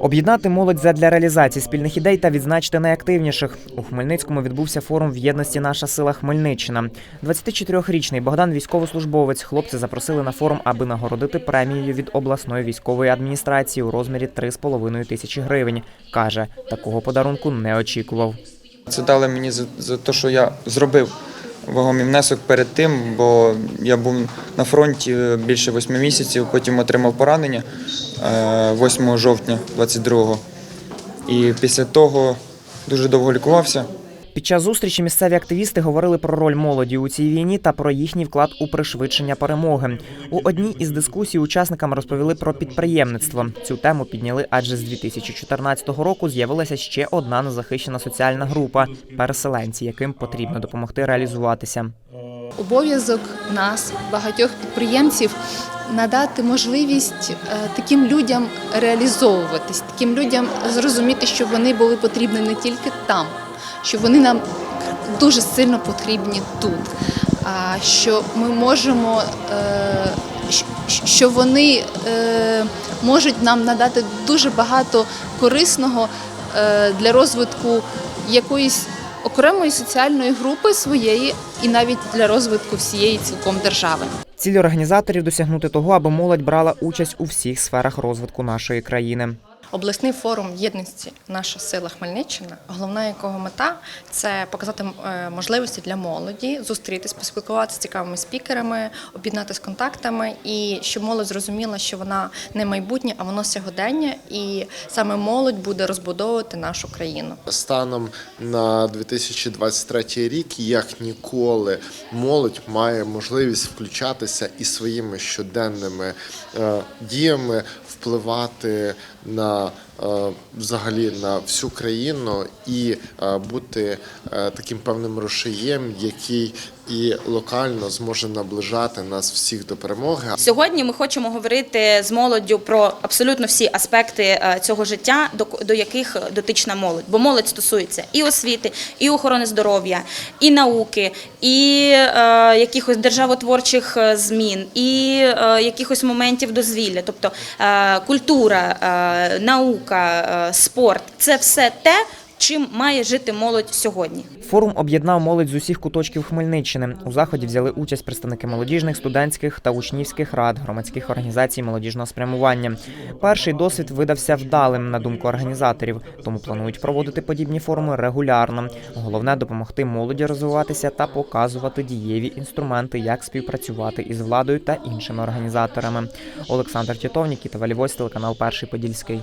Об'єднати молодь задля реалізації спільних ідей та відзначити найактивніших. У Хмельницькому відбувся форум в єдності Наша сила Хмельниччина. 24-річний Богдан військовослужбовець. Хлопці запросили на форум, аби нагородити премією від обласної військової адміністрації у розмірі 3,5 тисячі гривень. каже, такого подарунку не очікував. Це дали мені за, те, що я зробив вагомий внесок перед тим, бо я був на фронті більше восьми місяців, потім отримав поранення е, 8 жовтня 22-го. І після того дуже довго лікувався. Під час зустрічі місцеві активісти говорили про роль молоді у цій війні та про їхній вклад у пришвидшення перемоги. У одній із дискусій учасникам розповіли про підприємництво. Цю тему підняли, адже з 2014 року з'явилася ще одна незахищена соціальна група переселенці, яким потрібно допомогти реалізуватися. обов'язок нас, багатьох підприємців, надати можливість е, таким людям реалізовуватись, таким людям зрозуміти, що вони були потрібні не тільки там, що вони нам дуже сильно потрібні тут. Що ми можемо, е, що вони е, можуть нам надати дуже багато корисного е, для розвитку якоїсь окремої соціальної групи своєї і навіть для розвитку всієї цілком держави. Ціль організаторів досягнути того, аби молодь брала участь у всіх сферах розвитку нашої країни. Обласний форум єдності Наша сила Хмельниччина, головна якого мета це показати е, можливості для молоді, зустрітись, поспілкуватися з цікавими спікерами, об'єднатися контактами, і щоб молодь зрозуміла, що вона не майбутнє, а воно сьогодення, і саме молодь буде розбудовувати нашу країну. Станом на 2023 рік, як ніколи, молодь має можливість включатися і своїми щоденними е, діями впливати на е, взагалі на всю країну і е, бути е, таким певним рушієм, який і локально зможе наближати нас всіх до перемоги. Сьогодні ми хочемо говорити з молоддю про абсолютно всі аспекти е, цього життя, до, до яких дотична молодь. Бо молодь стосується і освіти, і охорони здоров'я, і науки, і е, якихось державотворчих е, змін, і е, якихось моментів дозвілля, тобто е, культура, е, наука, е, спорт це все те, чим має жити молодь сьогодні. Форум об'єднав молодь з усіх куточків Хмельниччини. У заході взяли участь представники молодіжних, студентських та учнівських рад, громадських організацій молодіжного спрямування. Перший досвід видався вдалим на думку організаторів, тому планують проводити подібні форуми регулярно. Головне допомогти молоді розвиватися та показувати дієві інструменти, як співпрацювати із владою та іншими організаторами. Олександр Тітов, Нікіта Валівось, телеканал Перший Подільський.